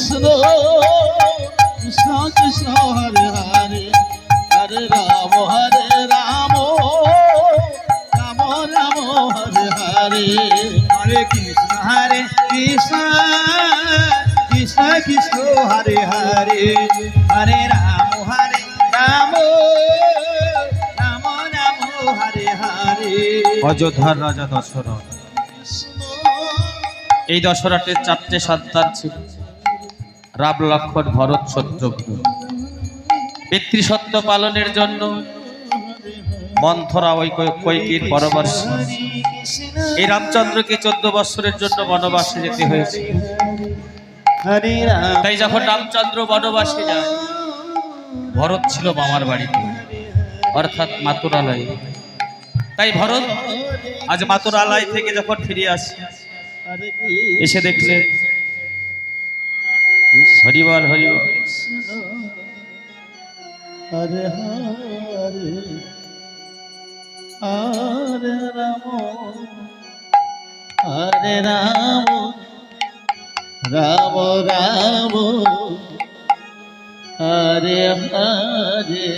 কৃষ্ণ কৃষ্ণ কৃষ্ণ হরে হরে হরে রাম হরে রাম রাম রাম হরে হরে। হরে কৃষ্ণ হরে কৃষ্ণ কৃষ্ণ কৃষ্ণ হরে হরে। হরে রাম হরে রাম রাম রাম হরে হরে। অযোধ্যার রাজা দশরথ। এই দশরথের চারটে সন্তান ছিল। রাম লক্ষণ ভরত শত্রুঘ্ন। পিতৃসত্য পালনের জন্য মন্থরা ওই কৈকেয়ীর পরবর্ষ এই রামচন্দ্রকে চোদ্দ বৎসরের জন্য বনবাসে যেতে হয়েছে। তাই যখন রামচন্দ্র বনবাসে যায় ভরত ছিল মামার বাড়িতে অর্থাৎ মাতুরালয়ে। তাই ভরত আজ মাতুরালয় থেকে যখন ফিরে আসে এসে দেখলেন হরিবল হরিবল। হরে হরে হরে রাম হরে রাম রাম রাম হরে হরে।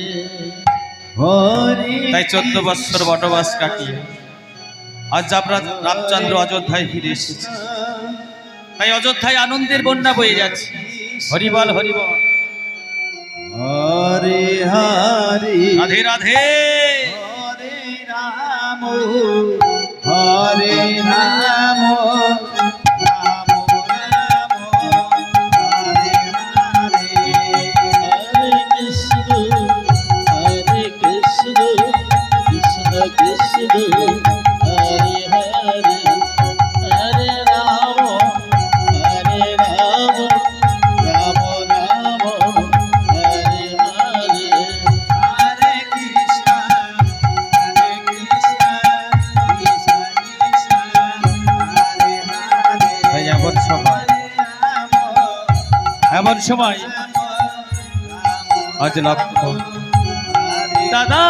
হরে তাই চোদ্দ বৎসর বনবাস কাটিয়ে আজ আমরা রামচন্দ্র অযোধ্যায় ফিরে এসেছি। তাই অযোধ্যায় আনন্দের বন্যা বয়ে যাচ্ছে। হরিবল হরিবল হরে হরে। রাধে রাধে। হরে রাম। সময় আজ লক্ষ্য দাদা।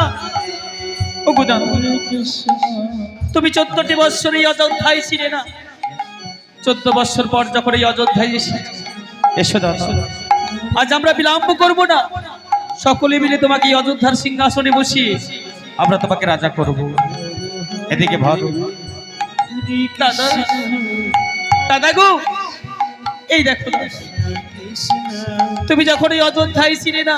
ও তুমি চোদ্দটি বৎসর এই অযোধ্যায় ছিলে না? চোদ্দ বৎসর পর যখন এই অযোধ্যায় এসে এসো দাদা। আজ আমরা বিলম্ব করব না। সকলে মিলে তোমাকে এই অযোধ্যার সিংহাসনে বসিয়ে আমরা তোমাকে রাজা করব। এদিকে ভালো দাদা। দাদা গো। এই দেখো দাদা। তুমি যখন এই অযোধ্যায় ছিলে না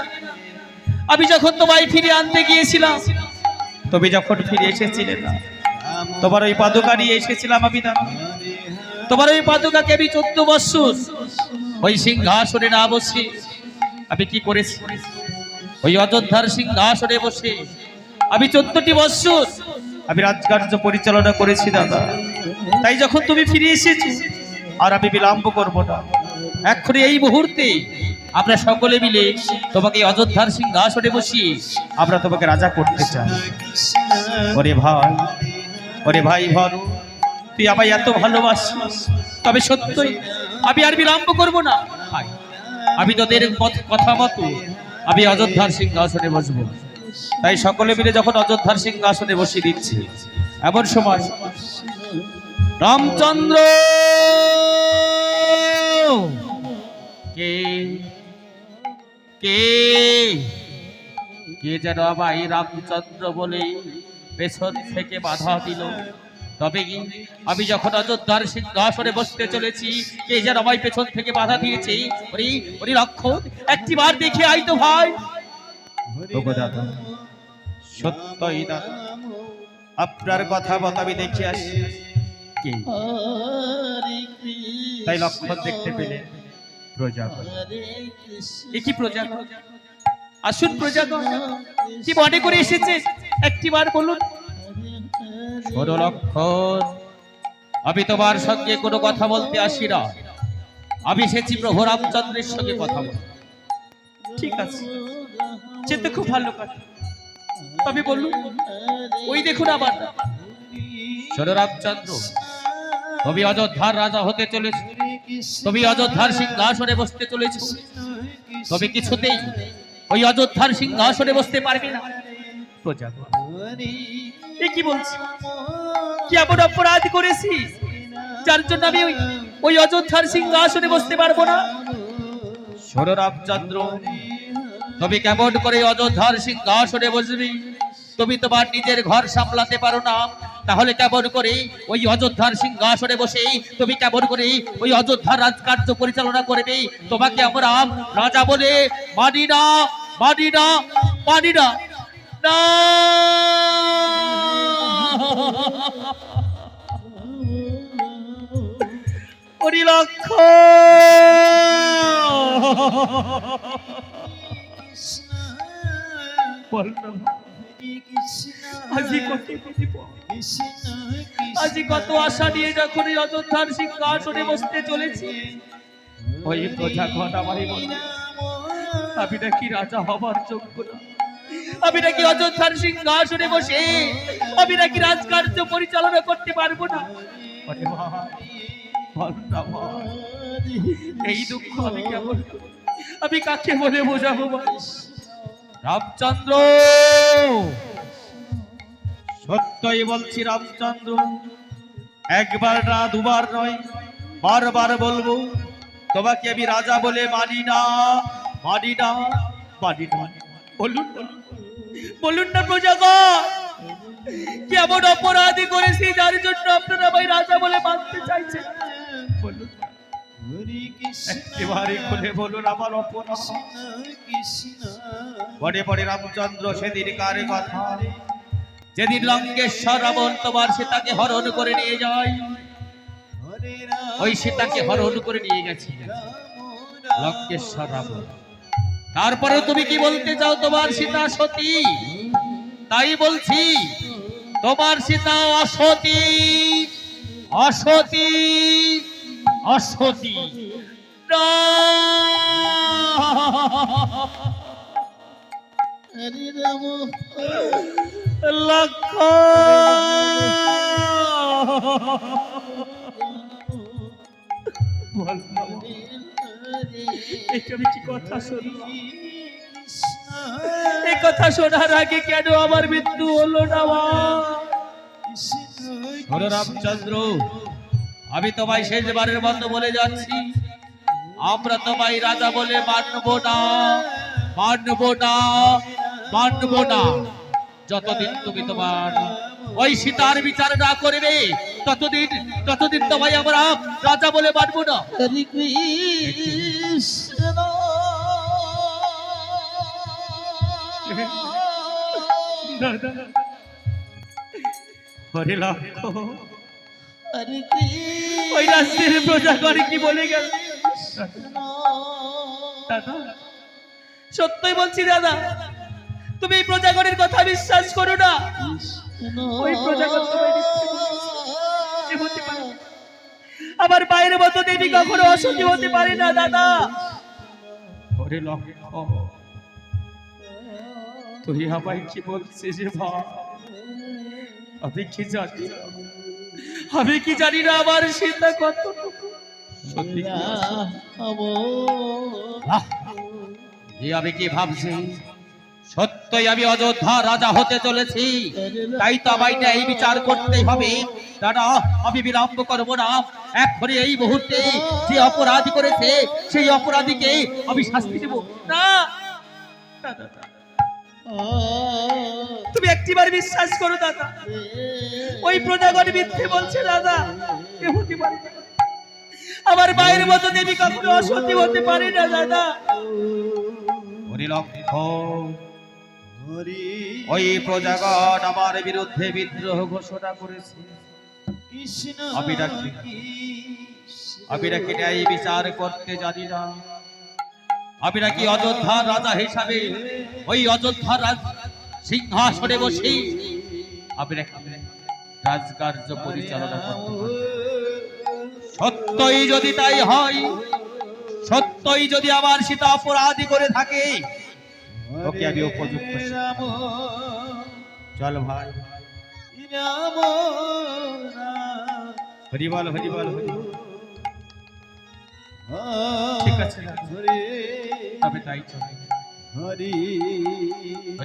আমি যখন তোমায় ফিরে আনতে গিয়েছিলাম তুমি যখন ফিরে এসেছিলে না তোমার ওই পাদুকা নিয়ে এসেছিলাম আমি দাদা তোমার ওই পাদুকাকে আমি চোদ্দ বৎসর ওই সিংহাসনে না বসে আমি কি করেছি? ওই অযোধ্যার সিংহাসনে বসে আমি চোদ্দটি বৎসর আমি রাজকার্য পরিচালনা করেছি দাদা। তাই যখন তুমি ফিরে এসেছ আর আমি বিলম্ব করব না। এক্ষুনি এই মুহূর্তে আমরা সকলে মিলে তোমাকে অযোধ্যার সিংহাসনে বসিয়ে আমরা তোমাকে রাজা করতে চাই। ওরে ভাই ওরে ভাই ভর তুই আমায় এত ভালোবাসিস। তবে সত্যই আমি আর বিলম্ব করব না। ভাই, আমি তোদের কথা মতো আমি অযোধ্যার সিংহাসনে বসবো। তাই সকলে মিলে যখন অযোধ্যার সিংহাসনে বসিয়ে দিচ্ছি এমন সময় রামচন্দ্র! কে? কে? কে যেন আমায় রামচন্দ্র বলে পেছন থেকে বাধা দিল? তবে কি আমি যখন অযোধ্যার সিংহাসনে বসতে চলেছি কে যেন আমায় পেছন থেকে বাধা দিয়েছে? ওরে ওরে লক্ষণ একটি বার দেখে আই তো ভাই। সত্যই দাদা আপনার কথা মতো আমি দেখে আসি। কে? তাই লক্ষণ দেখতে পেলেন প্রজাপতি এ কি প্রজাপতি আসুন প্রজাগণ। কি মনে করে এসেছে? একটিবার বলুন। আমি তোমার সঙ্গে কোনো কথা বলতে আসি না। আমি এসেছি প্রভু রামচন্দ্রের সঙ্গে কথা বল ঠিক আছে। যেতে খুব ভালো কথা। তবে বলুন ওই দেখুন আবার। ষোলো রামচন্দ্র তুমি অযোধ্যার রাজা হতে চলেছ। তুমি অযোধ্যার সিংহাসনে বসতে চলেছ। তবে কিছুতেই ওই অযোধ্যার সিংহাসনে বসতে পারবে না। প্রজাগণ এ কি বলছি? কি এমন অপরাধ করেছি? যার জন্য আমি ওই অযোধ্যার সিংহাসনে বসতে পারব না? ষোলো তুমি কেমন করে অযোধ্যার সিংহাসনে বসবি? তুমি তোমার নিজের ঘর সামলাতে পারো না। তাহলে কেমন করে ওই অযোধ্যার সিংহাসনে বসে তুমি কেমন করে ওই অযোধ্যার রাজকার্য পরিচালনা করবে তোমাকে আমরা রাজা বলে মানি না মানি না মানি না। পরিলক্ষ আজি কত আশা নিয়ে যখন অযোধ্যার সিংহাসনে বসতে চলেছি, ওই প্রজাগণ আমারই বলে আমি নাকি রাজা হবার যোগ্য না। আমি নাকি অযোধ্যার সিংহাসনে বসে, আমি নাকি রাজকার্য পরিচালনা করতে পারব না। এই দুঃখ আমি কেমন আমি কাকে বলে বোঝাবো মা? রামচন্দ্র! সত্যই বলছি রামচন্দ্র একবার না দুবার নয় বারবার বলব তোমাকে আমি রাজা বলে মানি না মানি না মানি না। বলুন বলুন। না প্রজাগণ কেমন অপরাধী করেছি যার জন্য আপনারা ভাই রাজা বলে মানতে চাইছেন? বলুন। একেবারে খুলে বলুন আমার অপরাধ। পরে পরে রামচন্দ্র সেদিন কার কথা? যেদিন লঙ্কেশ্বর রাবণ তোমার সীতাকে হরণ করে নিয়ে যায়, ওই সীতাকে হরণ করে নিয়ে গেছে। লঙ্কেশ্বর রাবণ তারপরে তুমি কি বলতে চাও তোমার সীতা সতী? তাই বলছি, তোমার সীতা অসতী অসতী অসতী। না! লক্ষ কথা এই কথা শোনার আগে কেন আমার মৃত্যু হলো না রামচন্দ্র, আমি তোমায় শেষবারের মতো বলে যাচ্ছি। আমরা তোমায় রাজা বলে মানব না মানব না। মানব না। যতদিন তুমি তোমার ওই সীতার বিচার না করবে ততদিন ততদিন তোমায় আমরা রাজা বলে মানব না। হরি রাষ্ট্রের প্রজাগণ কি বলে গেল? কৃষ্ণ। দাদা সত্যই বলছি দাদা তুমি এই প্রজাগণের কথা বিশ্বাস করো না। ওই প্রজাগণ। আমার বাইরের মতো দেবী কখনো অসতী হতে পারে না দাদা। ওরে লক্ষ্য। তুই আমায় কি বলছিস রে আমি কি জানি না। আমি কি জানি না আমার সীতা কতটুকু। সত্যি কি? আছে? আহ! এ আমি কি ভাবছি? সত্যই আমি অযোধ্যা রাজা হতে চলেছি। তাই তো আমায় এই বিচার করতেই হবে। দাদা আমি বিলম্ব করব না। এক্ষুনি এই মুহূর্তে যে অপরাধী করেছে সেই অপরাধীকে আমি শাস্তি দেব। না তুমি একটিবার বিশ্বাস করো দাদা। ওই প্রজাগণ মিথ্যে বলছে দাদা। এ হতে পারে আমার বাইরের মতো দেবী কখনো অসতী হতে পারে না দাদা। ওই প্রজাগণ আমার বিরুদ্ধে বিদ্রোহ ঘোষণা করেছে। আমি ডাকি আমি ডাকি ন্যায় বিচার করতে জানি না। আমি নাকি অযোধ্যার রাজা হিসাবে ওই অযোধ্যার রাজ সিংহাসনে বসে আমি রাজকার্য পরিচালনা করতে সত্যই যদি তাই হয় সত্যই যদি আমার সীতা অপরাধী করে থাকে ওকে আমি উপযুক্ত চল ভাই হরিবল হরিবল হরি বল হরি বল হরি বল। ঠিক আছে। তবে তাই চল হরি